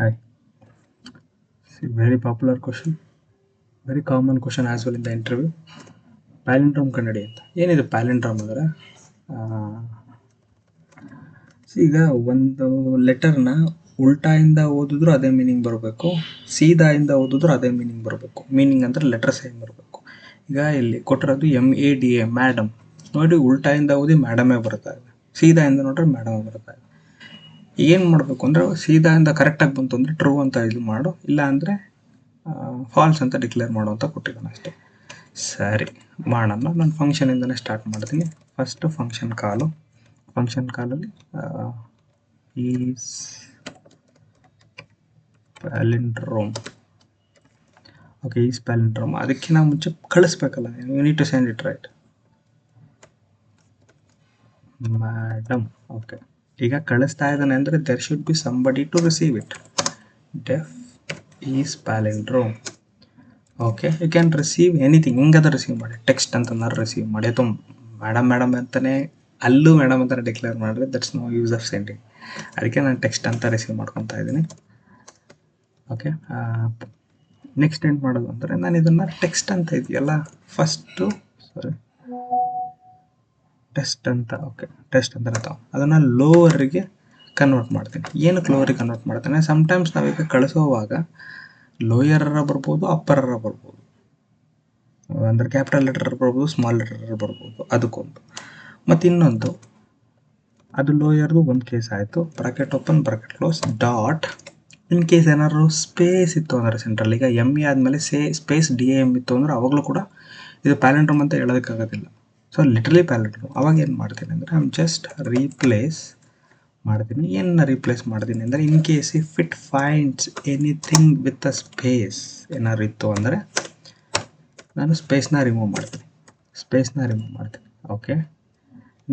Hi. See, very popular question. Very common question as well in the interview. ಪ್ಯಾಲಿಂಡ್ರೋಮ್ ಕನ್ನಡಿ ಅಂತ. ಏನಿದೆ ಪ್ಯಾಲಿಂಡ್ರೋಮ್ ಅಂದರೆ? ಈಗ ಒಂದು ಲೆಟರ್ನ ಉಲ್ಟಾಯಿಂದ ಓದಿದ್ರು ಅದೇ ಮೀನಿಂಗ್ ಬರಬೇಕು. ಸೀದಾಯಿಂದ ಓದಿದ್ರು ಅದೇ ಮೀನಿಂಗ್ ಬರಬೇಕು. ಮೀನಿಂಗ್ ಅಂದರೆ ಲೆಟರ್ ಸೇಮ್ ಬರಬೇಕು ಈಗ ಇಲ್ಲಿ ಕೊಟ್ಟಿರೋದು M A D A madam ನೋಡಿ ಉಲ್ಟಾಯಿಂದ ಓದಿ ಮ್ಯಾಡಮೇ ಬರ್ತಾ ಇದೆ. ಸೀದಾಯಿಂದ ನೋಡ್ರೆ ಮ್ಯಾಡಮೇ ಬರ್ತಾ ಇದೆ. ಏನು ಮಾಡಬೇಕು ಅಂದರೆ ಸೀದಾಯಿಂದ ಕರೆಕ್ಟಾಗಿ ಬಂತು ಅಂದರೆ ಟ್ರೂ ಅಂತ ಇದು ಮಾಡು. ಇಲ್ಲ ಅಂದರೆ ಫಾಲ್ಸ್ ಅಂತ ಡಿಕ್ಲೇರ್ ಮಾಡು ಅಂತ ಕೊಟ್ಟಿದ್ದಾನೆ ಅಷ್ಟೇ. ಸರಿ, ಮಾಡೋಣ. ನಾನು ಫಂಕ್ಷನಿಂದನೇ ಸ್ಟಾರ್ಟ್ ಮಾಡ್ತೀನಿ. ಫಸ್ಟು ಫಂಕ್ಷನ್ ಕಾಲು ಫಂಕ್ಷನ್ ಕಾಲಲ್ಲಿ is palindrome okay is palindrome ಅದಕ್ಕೆ ನಾವು ಮುಂಚೆ ಕಳಿಸ್ಬೇಕಲ್ಲ you need to send it right madam okay ಈಗ ಕಳಿಸ್ತಾ ಇದ್ದಾನೆ ಅಂದರೆ there should be somebody to receive it def is palindrome okay you can receive anything ಹಿಂಗಾದ್ರೆ receive ಮಾಡಿ. ಟೆಕ್ಸ್ಟ್ ಅಂತಂದ್ರೆ ರಿಸೀವ್ ಮಾಡಿ. ಅಥವಾ ಮೇಡಮ್ ಮೇಡಮ್ ಅಂತಲೇ ಅಲ್ಲೂ ಮೇಡಮ್ ಅಂತಲೇ ಡಿಕ್ಲೇರ್ ಮಾಡಿದ್ರೆ that's no use of sending ಅದಕ್ಕೆ ನಾನು ಟೆಕ್ಸ್ಟ್ ಅಂತ ರಿಸೀವ್ ಮಾಡ್ಕೊತಾ ಇದ್ದೀನಿ. ಓಕೆ ನೆಕ್ಸ್ಟ್ ಏನು ಮಾಡೋದು ಅಂದರೆ ನಾನು ಇದನ್ನು ಟೆಕ್ಸ್ಟ್ ಅಂತ ಇದೆಯಲ್ಲ ಫಸ್ಟು ಸಾರಿ ಟೆಸ್ಟ್ ಅಂತ, ಓಕೆ, ಟೆಸ್ಟ್ ಅಂತ ಇರ್ತಾವೆ ಅದನ್ನು ಲೋವರ್ಗೆ ಕನ್ವರ್ಟ್ ಮಾಡ್ತೀನಿ. ಏನಕ್ಕೆ ಲೋವರಿಗೆ ಕನ್ವರ್ಟ್ ಮಾಡ್ತೇನೆ? ಸಮ್ಟೈಮ್ಸ್ ನಾವೀಗ ಕಳಿಸೋವಾಗ ಲೋಯರರ ಬರ್ಬೋದು ಅಪ್ಪರರ ಬರ್ಬೋದು. ಅಂದರೆ ಕ್ಯಾಪಿಟಲ್ ಲೆಟರ್ ಬರ್ಬೋದು ಸ್ಮಾಲ್ ಲೆಟರ್ ಬರ್ಬೋದು, ಅದಕ್ಕೊಂದು. ಮತ್ತು ಇನ್ನೊಂದು, ಅದು ಲೋಯರ್ದು ಒಂದು ಕೇಸ್ ಆಯಿತು. Bracket open bracket close dot in case ಏನಾದ್ರು ಸ್ಪೇಸ್ ಇತ್ತು ಅಂದರೆ ಸೆಂಟ್ರಲ್ ಈಗ ಎಂ ಎ ಆದಮೇಲೆ say space D A M ಇತ್ತು ಅಂದರೆ ಅವಾಗಲೂ ಕೂಡ ಇದು ಪ್ಯಾಲೆಂಟ್ರಮ್ ಅಂತ ಹೇಳೋದಕ್ಕಾಗೋದಿಲ್ಲ. ಸೊ ಲಿಟ್ರಲಿ ಪ್ಯಾಲೆಂಡ್ರಮ್ ಅವಾಗ ಏನು ಮಾಡ್ತೀನಿ ಅಂದರೆ ಐಮ್ ಜಸ್ಟ್ ರೀಪ್ಲೇಸ್ ಮಾಡ್ತೀನಿ. ಏನು ರೀಪ್ಲೇಸ್ ಮಾಡ್ತೀನಿ ಅಂದರೆ in case if it finds anything with uh space ಏನಾದ್ರು ಇತ್ತು ಅಂದರೆ, ನಾನು ಸ್ಪೇಸ್ನ ರಿಮೂವ್ ಮಾಡ್ತೀನಿ. ಸ್ಪೇಸ್ನ ರಿಮೂವ್ ಮಾಡ್ತೀನಿ. ಓಕೆ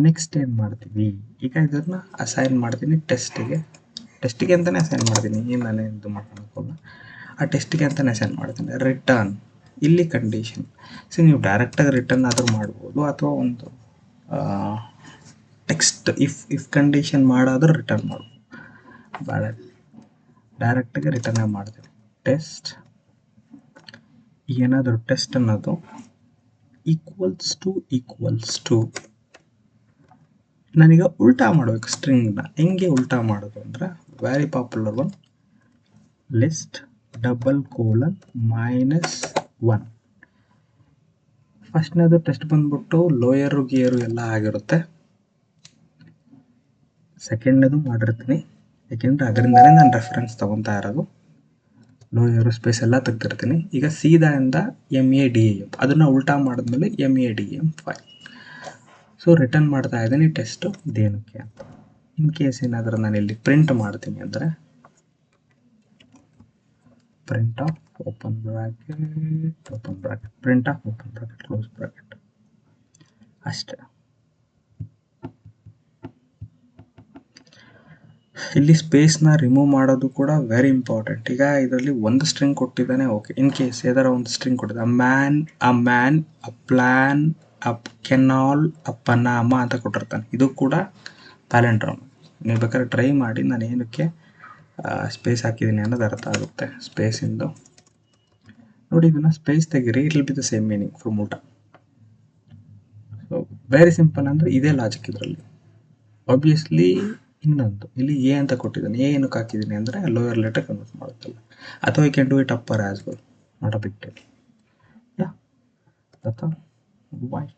ನೆಕ್ಸ್ಟ್ ಏನು ಮಾಡ್ತೀವಿ? ಈಗ ಇದನ್ನು ಅಸೈನ್ ಮಾಡ್ತೀನಿ ಟೆಸ್ಟಿಗೆ ಟೆಸ್ಟಿಗೆ ಅಂತಲೇ ಅಸೈನ್ ಮಾಡ್ತೀನಿ. ಏನು ನಾನೇ ಇದು ಮಾಡ್ಕೊಳಕ್ಕೋಲ್ಲ ಆ ಟೆಸ್ಟಿಗೆ ಅಂತಲೇ ಅಸೈನ್ ಮಾಡ್ತೀನಿ. ರಿಟರ್ನ್ ಇಲ್ಲಿ ಕಂಡೀಷನ್ ಸೊ ನೀವು ಡೈರೆಕ್ಟಾಗಿ ರಿಟರ್ನ್ ಆದರೂ ಮಾಡ್ಬೋದು ಅಥವಾ ಒಂದು ಟೆಕ್ಸ್ಟ್ ಇಫ್ ಇಫ್ ಕಂಡೀಷನ್ ಮಾಡಾದರೂ ರಿಟರ್ನ್ ಮಾಡ್ಬೋದು. ಬೇಡ ಡೈರೆಕ್ಟಾಗಿ ರಿಟರ್ನ್ ಮಾಡ್ತೀನಿ ಟೆಸ್ಟ್ ಏನಾದರೂ ಟೆಸ್ಟ್ ಅನ್ನೋದು ಈಕ್ವಲ್ಸ್ ಟು ಈಕ್ವಲ್ಸ್ ಟು ನನಗೆ ಉಲ್ಟಾ ಮಾಡಬೇಕು ಸ್ಟ್ರಿಂಗ್ನ ಹೆಂಗೆ ಉಲ್ಟಾ ಮಾಡೋದು ಅಂದರೆ very popular one list double colon minus one ಫಸ್ಟ್ನೇದು test ಬಂದ್ಬಿಟ್ಟು ಲೋಯರು ಗಿಯರು ಎಲ್ಲ ಆಗಿರುತ್ತೆ. ಸೆಕೆಂಡ್ನೇದು ಮಾಡಿರ್ತೀನಿ. ಯಾಕೆಂದರೆ ಅದರಿಂದಲೇ ನಾನು ರೆಫರೆನ್ಸ್ ತೊಗೊತಾ ಇರೋದು. ಲೋಯರು ಸ್ಪೇಸ್ ಎಲ್ಲ ತೆಗ್ದಿರ್ತೀನಿ. ಈಗ ಸೀದಾಯಿಂದ ಎಂ ಎ ಡಿ ಎಂ ಅದನ್ನು ಉಲ್ಟಾ ಮಾಡಿದ್ಮೇಲೆ ಎಂ ಎ ಡಿ ಎಂ ಫೈ ಸೊ ರಿಟರ್ನ್ ಮಾಡ್ತಾ ಇದ್ದೀನಿ ಟೆಸ್ಟು ಇದೇನಕ್ಕೆ ಇನ್ ಕೇಸ್ ಏನಾದರೂ ನಾನು ಇಲ್ಲಿ ಪ್ರಿಂಟ್ ಮಾಡ್ತೀನಿ ಅಂದರೆ print of open bracket open bracket print of open bracket close bracket ಅಷ್ಟೇ. ಇಲ್ಲಿ ಸ್ಪೇಸ್ನ ರಿಮೂವ್ ಮಾಡೋದು ಕೂಡ ವೆರಿ ಇಂಪಾರ್ಟೆಂಟ್ ಈಗ ಇದರಲ್ಲಿ ಒಂದು ಸ್ಟ್ರಿಂಗ್ ಕೊಟ್ಟಿದ್ದಾನೆ ಓಕೆ ಇನ್ ಕೇಸ್ ಯಾವ್ದಾರ ಒಂದು ಸ್ಟ್ರಿಂಗ್ ಕೊಟ್ಟಿದ್ದ a man a man a plan up canal a Panama ಅಂತ ಕೊಟ್ಟಿರ್ತಾನೆ. ಇದು ಕೂಡ ಪ್ಯಾಲೆಂಡ್ರಮ್ ನೀವು ಬೇಕಾದ್ರೆ ಟ್ರೈ ಮಾಡಿ, ನಾನು ಏನಕ್ಕೆ ಸ್ಪೇಸ್ ಹಾಕಿದ್ದೀನಿ ಅನ್ನೋದು ಅರ್ಥ ಆಗುತ್ತೆ. ಸ್ಪೇಸಿಂದು ನೋಡಿ ಇದನ್ನು ಸ್ಪೇಸ್ ತೆಗೀರಿ it will be the same meaning from ಮೂಟ so very simple ಅಂದರೆ ಇದೇ ಲಾಜಿಕ್ ಇದರಲ್ಲಿ. ಆಬ್ವಿಯಸ್ಲಿ ಇನ್ನೊಂದು. ಇಲ್ಲಿ ಎ ಅಂತ ಕೊಟ್ಟಿದ್ದೀನಿ. ಎ ಏನಕ್ಕೆ ಹಾಕಿದ್ದೀನಿ ಅಂದರೆ ಲೋಯರ್ ಲೆಟರ್ ಕನ್ವರ್ಟ್ ಮಾಡುತ್ತಲ್ಲ. ಅಥವಾ I can do it upper as well not a big yeah bye